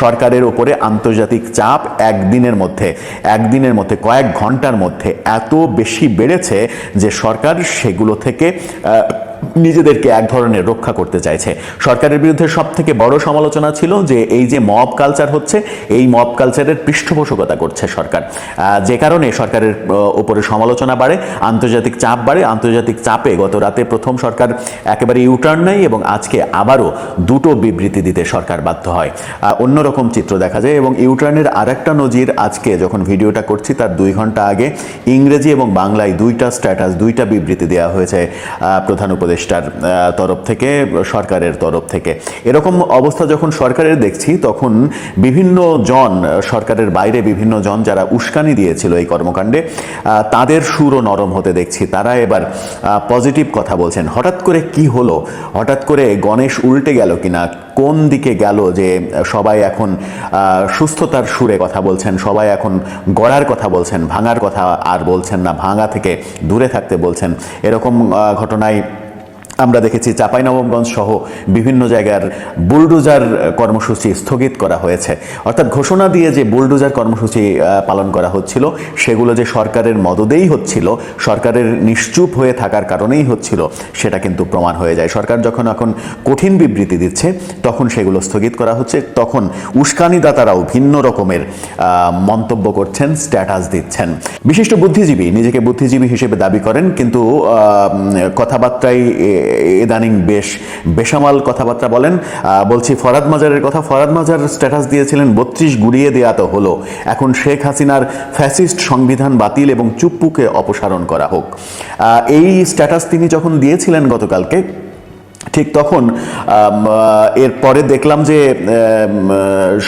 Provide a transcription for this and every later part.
সরকারের ওপরে আন্তর্জাতিক চাপ একদিনের মধ্যে একদিনের মধ্যে, কয়েক ঘণ্টার মধ্যে এত বেশি বেড়েছে যে সরকার সেগুলো থেকে নিজেদেরকে এক ধরনের রক্ষা করতে চাইছে। সরকারের বিরুদ্ধে সব থেকে বড় সমালোচনা ছিল যে, এই যে মব কালচার হচ্ছে, এই মব কালচারের পৃষ্ঠপোষকতা করছে সরকার। যে কারণে সরকারের ওপরে সমালোচনা বাড়ে, আন্তর্জাতিক চাপ বাড়ে। আন্তর্জাতিক চাপে গত রাতে প্রথম সরকার একেবারে ইউটার্ন নেয় এবং আজকে আবারও দুটো বিবৃতি দিতে সরকার বাধ্য হয়। অন্যরকম চিত্র দেখা যায় এবং ইউটার্নের আরেকটা নজির আজকে যখন ভিডিওটা করছি, তার দুই ঘণ্টা আগে ইংরেজি এবং বাংলায় দুইটা স্ট্যাটাস, দুইটা বিবৃতি দেওয়া হয়েছে প্রধান প্রধান উপদেষ্টার তরফ থেকে, সরকারের তরফ থেকে। এরকম অবস্থা যখন সরকারের দেখছি, তখন বিভিন্ন জন, সরকারের বাইরে বিভিন্ন জন যারা উস্কানি দিয়েছিল এই কর্মকাণ্ডে তাদের সুরও নরম হতে দেখছি। তারা এবার পজিটিভ কথা বলছেন। হঠাৎ করে কি হলো? হঠাৎ করে গণেশ উল্টে গেল কিনা? কোন দিকে গেল যে, সবাই এখন সুস্থতার সুরে কথা বলছেন, সবাই এখন গড়ার কথা বলছেন, ভাঙার কথা আর বলছেন না, ভাঙা থেকে দূরে থাকতে বলছেন। এরকম ঘটনায় আমরা দেখেছি চাঁপাইনবাবগঞ্জ সহ বিভিন্ন জায়গার বুলডোজার কর্মসূচি স্থগিত করা হয়েছে। অর্থাৎ ঘোষণা দিয়ে যে বুলডোজার কর্মসূচি পালন করা হচ্ছিল, সেগুলো যে সরকারের মদদেই হচ্ছিল, সরকারের নিশ্চুপ হয়ে থাকার কারণেই হচ্ছিল, সেটা কিন্তু প্রমাণ হয়ে যায়। সরকার যখন এখন কঠিন বিবৃতি দিচ্ছে, তখন সেগুলো স্থগিত করা হচ্ছে। তখন উস্কানিদাতারাও ভিন্ন রকমের মন্তব্য করছেন, স্ট্যাটাস দিচ্ছেন। বিশিষ্ট বুদ্ধিজীবী, নিজেকে বুদ্ধিজীবী হিসেবে দাবি করেন, কিন্তু কথাবার্তায় ইদানিং বেশ বেসামাল কথাবার্তা বলেন। বলছি ফরাদ মাজারের কথা। ফরাদ মাজার স্ট্যাটাস দিয়েছিলেন বত্রিশ গুড়িয়ে দেয়া তো হলো। এখন শেখ হাসিনার ফ্যাসিস্ট সংবিধান বাতিল এবং চুপ্পুকে অপসারণ করা হোক। এই স্ট্যাটাস তিনি যখন দিয়েছিলেন গতকালকে ঠিক তখন এরপরে দেখলাম যে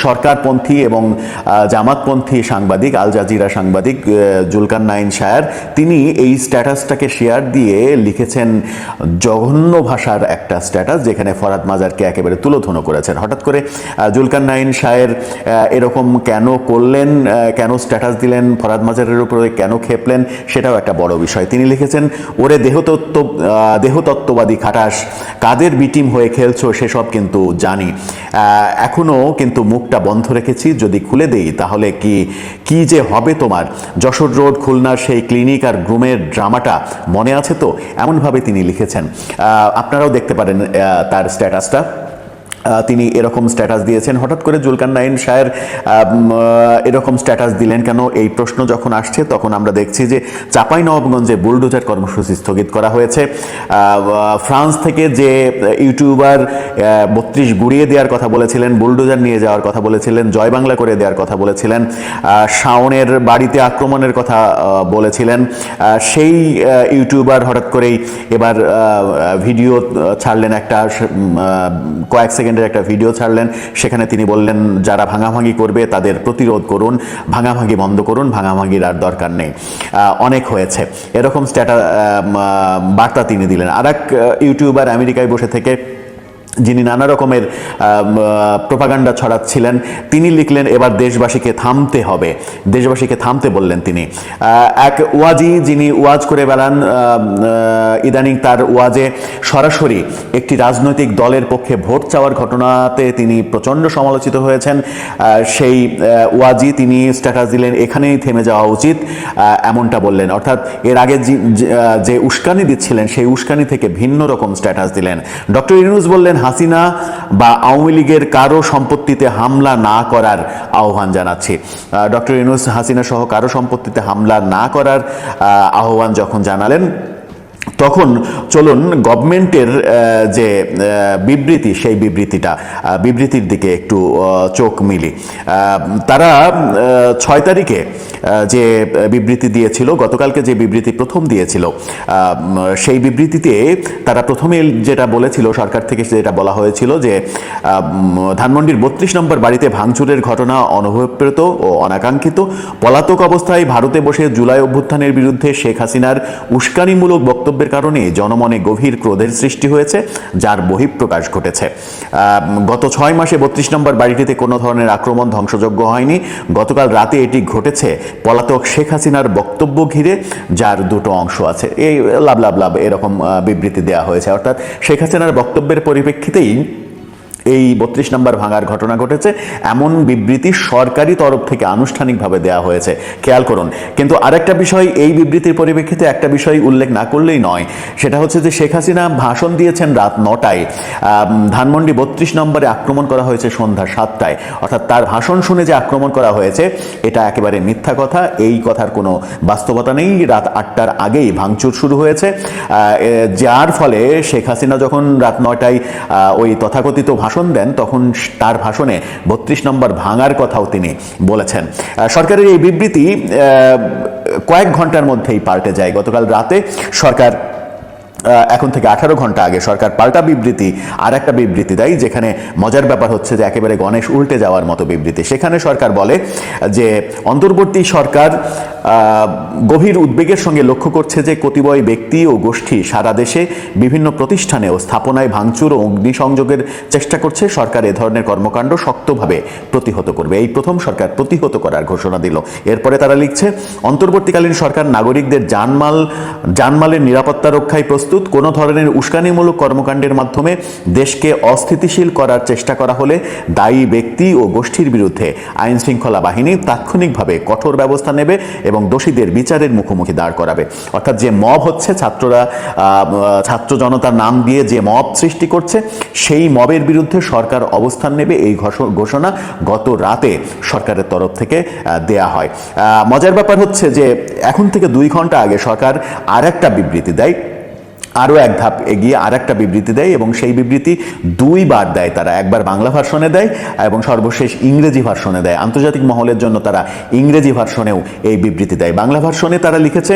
সরকারপন্থী এবং জামাতপন্থী সাংবাদিক, আল জাজিরা সাংবাদিক জুলকান নাইন শায়ার, তিনি এই স্ট্যাটাসটাকে শেয়ার দিয়ে লিখেছেন জঘন্য ভাষার একটা স্ট্যাটাস, যেখানে ফরাদ মাজারকে একেবারে তুলোধনো করেছেন। হঠাৎ করে জুলকান নাইন শায়ের এরকম কেন করলেন কেন স্ট্যাটাস দিলেন ফরাদ মাজারের উপরে, কেন খেপলেন, সেটাও একটা বড় বিষয়। তিনি লিখেছেন, ওরে দেহতত্ত্ব দেহতত্ত্ববাদী খাটাস কাদের বিটিম হয়ে খেলছো সেসব কিন্তু জানি। এখনও এখনও কিন্তু মুখটা বন্ধ রেখেছি, যদি খুলে দেই তাহলে কি কি যে হবে তোমার? যশোর রোড, খুলনার সেই ক্লিনিক আর গ্রুমের ড্রামাটা মনে আছে তো? এমনভাবে তিনি লিখেছেন। আপনারাও দেখতে পারেন তার স্ট্যাটাসটা তিনি এরকম স্ট্যাটাস দিয়েছেন। হঠাৎ করে জুলকান নাইন আহ, এরকম স্ট্যাটাস দিলেন কেন? এই প্রশ্ন যখন আসছে তখন আমরা দেখছি যে চাপাই নবাবগঞ্জে বুলডোজার কর্মসূচি স্থগিত করা হয়েছে। ফ্রান্স থেকে যে ইউটিউবার বত্রিশ গুড়িয়ে দেওয়ার কথা বলেছিলেন বুলডোজার নিয়ে যাওয়ার কথা বলেছিলেন জয় বাংলা করে দেওয়ার কথা বলেছিলেন শাওনের বাড়িতে আক্রমণের কথা বলেছিলেন সেই ইউটিউবার হঠাৎ করেই এবার ভিডিও ছাড়লেন একটা কয়েক সেকেন্ডের একটা ভিডিও ছাড়লেন। সেখানে তিনি বললেন, যারা ভাঙাভাঙি করবে তাদের প্রতিরোধ করুন, ভাঙাভাঙি বন্ধ করুন, ভাঙাভাঙির আর দরকার নেই। অনেক হয়েছে। এরকম স্ট্যাটা বার্তা তিনি দিলেন। আর এক ইউটিউবার আমেরিকায় বসে থেকে যিনি নানা রকমের প্রোপাগান্ডা ছড়াচ্ছিলেন, তিনি লিখলেন, এবার দেশবাসীকে থামতে হবে। দেশবাসীকে থামতে বললেন তিনি। এক ওয়াজি যিনি ওয়াজ করে বেড়ান ইদানিং তার ওয়াজে সরাসরি একটি রাজনৈতিক দলের পক্ষে ভোট চাওয়ার ঘটনাতে তিনি প্রচণ্ড সমালোচিত হয়েছেন। সেই ওয়াজি তিনি স্ট্যাটাস দিলেন, এখানেই থেমে যাওয়া উচিত। এমনটা বললেন। অর্থাৎ এর আগে যে- উস্কানি দিচ্ছিলেন, সেই উস্কানি থেকে ভিন্ন রকম স্ট্যাটাস দিলেন। ডক্টর ইউনুস বললেন হাসিনা বা আওয়ামী লীগের কারও সম্পত্তিতে হামলা না করার আহ্বান জানাচ্ছে। ডক্টর ইউনুস হাসিনা সহ কারও সম্পত্তিতে হামলা না করার আহ্বান যখন জানালেন তখন চলুন গভর্নমেন্টের যে বিবৃতি, সেই বিবৃতিটা বিবৃতির দিকে একটু চোখ মিলি। তারা ছয় তারিখে যে বিবৃতি দিয়েছিল, গতকালকে যে বিবৃতি প্রথম দিয়েছিল সেই বিবৃতিতে তারা প্রথমে যেটা বলেছিল, সরকার থেকে যেটা বলা হয়েছিল যে ধানমন্ডির বত্রিশ নম্বর বাড়িতে ভাঙচুরের ঘটনা অনভিপ্রেত ও অনাকাঙ্ক্ষিত। পলাতক অবস্থায় ভারতে বসে জুলাই অভ্যুত্থানের বিরুদ্ধে শেখ হাসিনার উস্কানিমূলক বক্তব্যের কারণে জনমনে গভীর ক্রোধের সৃষ্টি হয়েছে, যার বহিঃপ্রকাশ ঘটেছে। গত ছয় মাসে বত্রিশ নম্বর বাড়িটিতে কোনো ধরনের আক্রমণ ধ্বংসযোগ্য হয়নি। গতকাল রাতে এটি ঘটেছে পলাতক শেখ হাসিনার বক্তব্য ঘিরে, যার দুটো অংশ আছে। এই লাভ লাভ লাভ এরকম বিবৃতি দেওয়া হয়েছে। অর্থাৎ শেখ হাসিনার বক্তব্যের পরিপ্রেক্ষিতেই এই বত্রিশ নম্বর ভাঙার ঘটনা ঘটেছে। এমন বিবৃতি সরকারি তরফ থেকে আনুষ্ঠানিকভাবে দেওয়া হয়েছে। খেয়াল করুন। কিন্তু আরেকটা বিষয় এই বিবৃতির পরিপ্রেক্ষিতে একটা বিষয় উল্লেখ না করলেই নয়। সেটা হচ্ছে যে শেখ হাসিনা ভাষণ দিয়েছেন রাত নটায়। ধানমন্ডি বত্রিশ নম্বরে আক্রমণ করা হয়েছে সন্ধ্যা সাতটায়। অর্থাৎ তার ভাষণ শুনে যে আক্রমণ করা হয়েছে, এটা একেবারে মিথ্যা কথা। এই কথার কোনো বাস্তবতা নেই। রাত আটটার আগেই ভাঙচুর শুরু হয়েছে। যার ফলে শেখ হাসিনা যখন রাত নটায় ওই তথাকথিত ভাষণ দেন, তখন তার ভাষণে বত্রিশ নম্বর ভাঙার কথাও তিনি বলেছেন। সরকারের এই বিবৃতি কয়েক ঘণ্টার মধ্যেই পাল্টে যায়। গতকাল রাতে সরকার এখন থেকে আঠারো ঘণ্টা আগে সরকার পাল্টা বিবৃতি, আর একটা বিবৃতি দেয়, যেখানে মজার ব্যাপার হচ্ছে যে একেবারে গণেশ উল্টে যাওয়ার মতো বিবৃতি। সেখানে সরকার বলে যে, অন্তর্বর্তী সরকার গভীর উদ্বেগের সঙ্গে লক্ষ্য করছে যে কতিপয় ব্যক্তি ও গোষ্ঠী সারা দেশে বিভিন্ন প্রতিষ্ঠানে ও স্থাপনায় ভাঙচুর ও অগ্নিসংযোগের চেষ্টা করছে। সরকার এ ধরনের কর্মকাণ্ড শক্তভাবে প্রতিহত করবে। এই প্রথম সরকার প্রতিহত করার ঘোষণা দিল। এরপরে তারা লিখছে, অন্তর্বর্তীকালীন সরকার নাগরিকদের জানমাল, জানমালের নিরাপত্তা রক্ষায় প্রস্তুত কোনো ধরনের উস্কানিমূলক কর্মকাণ্ডের মাধ্যমে দেশকে অস্থিতিশীল করার চেষ্টা করা হলে দায়ী ব্যক্তি ও গোষ্ঠীর বিরুদ্ধে আইন শৃঙ্খলা বাহিনী তাৎক্ষণিকভাবে কঠোর ব্যবস্থা নেবে এবং দোষীদের বিচারের মুখোমুখি দাঁড় করাবে। অর্থাৎ যে মব হচ্ছে, ছাত্ররা ছাত্র জনতার নাম দিয়ে যে মব সৃষ্টি করছে, সেই মবের বিরুদ্ধে সরকার অবস্থান নেবে এই ঘোষণা গত রাতে সরকারের তরফ থেকে দেয়া হয়। মজার ব্যাপার হচ্ছে যে এখন থেকে দুই ঘণ্টা আগে সরকার আর একটা বিবৃতি দেয়। আরও এক ধাপ এগিয়ে আর একটা বিবৃতি দেয় এবং সেই বিবৃতি দুইবার দেয় তারা। একবার বাংলা ভার্সনে দেয় এবং সর্বশেষ ইংরেজি ভার্সনে দেয়। আন্তর্জাতিক মহলের জন্য তারা ইংরেজি ভার্সনেও এই বিবৃতি দেয়। বাংলা ভার্সনে তারা লিখেছে,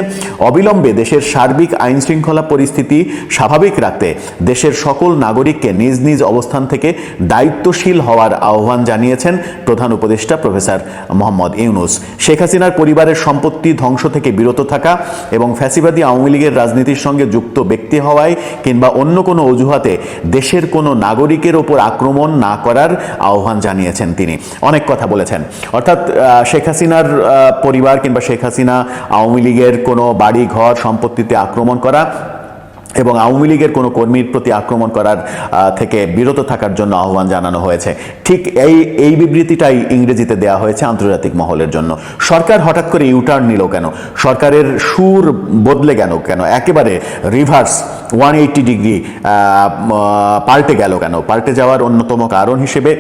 অবিলম্বে দেশের সার্বিক আইন শৃঙ্খলা পরিস্থিতি স্বাভাবিক রাখতে দেশের সকল নাগরিককে নিজ নিজ অবস্থান থেকে দায়িত্বশীল হওয়ার আহ্বান জানিয়েছেন প্রধান উপদেষ্টা প্রফেসর মোহাম্মদ ইউনুস। শেখ হাসিনার পরিবারের সম্পত্তি ধ্বংস থেকে বিরত থাকা এবং ফ্যাসিবাদী আওয়ামী লীগের রাজনীতির সঙ্গে যুক্ত ব্যক্তি হওয়ায় কিংবা অন্য কোনো অজুহাতে দেশের কোনো নাগরিকের ওপর আক্রমণ না করার আহ্বান জানিয়েছেন তিনি। অনেক কথা বলেছেন। অর্থাৎ শেখ হাসিনার পরিবার কিংবা শেখ হাসিনা আওয়ামী লীগের কোনো বাড়ি ঘর সম্পত্তিতে আক্রমণ করা এবং আওয়ামী লীগের কোনো কর্মীর প্রতি আক্রমণ করার থেকে বিরত থাকার জন্য আহ্বান জানানো হয়েছে। ঠিক এই এই বিবৃতিটাই ইংরেজিতে দেওয়া হয়েছে আন্তর্জাতিক মহলের জন্য। সরকার হঠাৎ করে ইউটার্ন নিল কেন? সরকারের সুর বদলে গেল কেন? একেবারে রিভার্স ওয়ান এইটি ডিগ্রি পাল্টে গেল কেন? পাল্টে যাওয়ার অন্যতম কারণ হিসেবে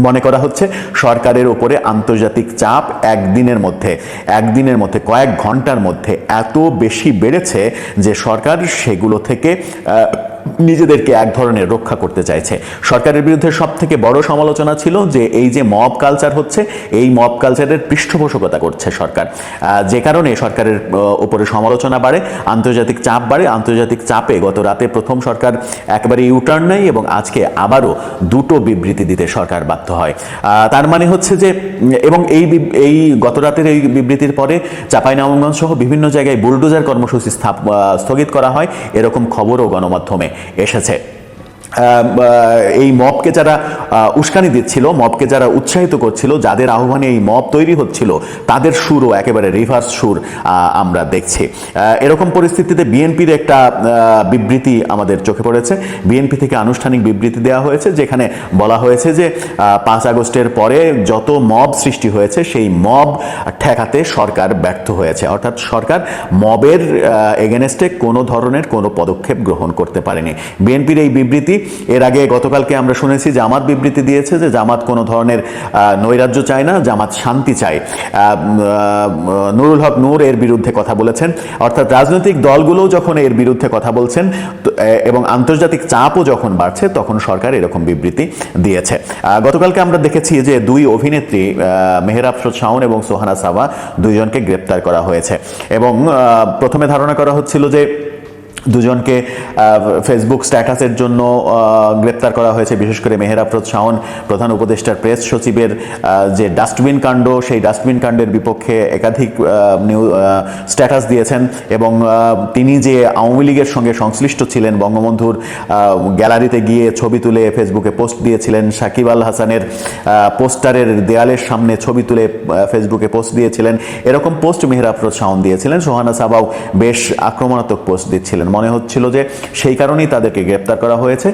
মনে করা হচ্ছে সরকারের ওপরে আন্তর্জাতিক চাপ একদিনের মধ্যে একদিনের মধ্যে, কয়েক ঘণ্টার মধ্যে এত বেশি বেড়েছে যে সরকার সেগুলো থেকে নিজেদেরকে এক ধরনের রক্ষা করতে চাইছে। সরকারের বিরুদ্ধে সব থেকে বড় সমালোচনা ছিল যে, এই যে মব কালচার হচ্ছে, এই মব কালচারের পৃষ্ঠপোষকতা করছে সরকার। যে কারণে সরকারের উপরে সমালোচনা বাড়ে, আন্তর্জাতিক চাপ বাড়ে। আন্তর্জাতিক চাপে গত রাতে প্রথম সরকার একেবারে ইউটার্ন নেয় এবং আজকে আবারও দুটো বিবৃতি দিতে সরকার বাধ্য হয়। তার মানে হচ্ছে যে, এবং এই এই গত রাতের এই বিবৃতির পরে চাঁপাইনবাবগঞ্জ সহ বিভিন্ন জায়গায় বুলডোজার কর্মসূচি স্থাপ- স্থগিত করা হয়। এরকম খবরও গণমাধ্যমে। এসেছে। এই মবকে যারা উস্কানি দিচ্ছিল, মবকে যারা উৎসাহিত করছিল, যাদের আহ্বানে এই মব তৈরি হচ্ছিল, তাদের সুরও একেবারে রিভার্স সুর আমরা দেখছি। এরকম পরিস্থিতিতে বিএনপির একটা বিবৃতি আমাদের চোখে পড়েছে। বিএনপি থেকে আনুষ্ঠানিক বিবৃতি দেওয়া হয়েছে, যেখানে বলা হয়েছে যে পাঁচ আগস্টের পরে যত মব সৃষ্টি হয়েছে, সেই মব ঠেকাতে সরকার ব্যর্থ হয়েছে। অর্থাৎ সরকার মবের এগেনস্টে কোনো ধরনের কোনো পদক্ষেপ গ্রহণ করতে পারেনি। বিএনপির এই বিবৃতি এর আগে গতকালকে আমরা শুনেছি জামাত বিবৃতি দিয়েছে যে জামাত কোনো ধরনের নৈরাজ্য চায় না, জামাত শান্তি চায়। নুরুল হক নূর এর বিরুদ্ধে কথা বলেছেন। অর্থাৎ রাজনৈতিক দলগুলোও যখন এর বিরুদ্ধে কথা বলছেন এবং আন্তর্জাতিক চাপও যখন বাড়ছে, তখন সরকার এরকম বিবৃতি দিয়েছে। গতকালকে আমরা দেখেছি যে দুই অভিনেত্রী মেহের আফরোজ শাওন এবং সোহানা সাবা দুইজনকে গ্রেপ্তার করা হয়েছে। এবং প্রথমে ধারণা করা হচ্ছিল যে দুজনকে ফেসবুক স্ট্যাটাসের জন্য গ্রেপ্তার করা হয়েছে। বিশেষ করে মেহের আফরোজ শাওন, প্রধান উপদেষ্টার প্রেস সচিবের যে ডাস্টবিন কাণ্ড, সেই ডাস্টবিন কাণ্ডের বিপক্ষে একাধিক নিউ স্ট্যাটাস দিয়েছেন এবং তিনি যে আওয়ামী লীগের সঙ্গে সংশ্লিষ্ট ছিলেন, বঙ্গবন্ধুর গ্যালারিতে গিয়ে ছবি তুলে ফেসবুকে পোস্ট দিয়েছিলেন। সাকিব আল হাসানের পোস্টারের দেয়ালের সামনে ছবি তুলে ফেসবুকে পোস্ট দিয়েছিলেন। এরকম পোস্ট মেহের আফরোজ শাওন দিয়েছিলেন। সোহানা সাবাও বেশ আক্রমণাত্মক পোস্ট দিচ্ছিলেন। মনে হচ্ছিল যে সেই কারণেই তাদেরকে গ্রেপ্তার করা হয়েছে।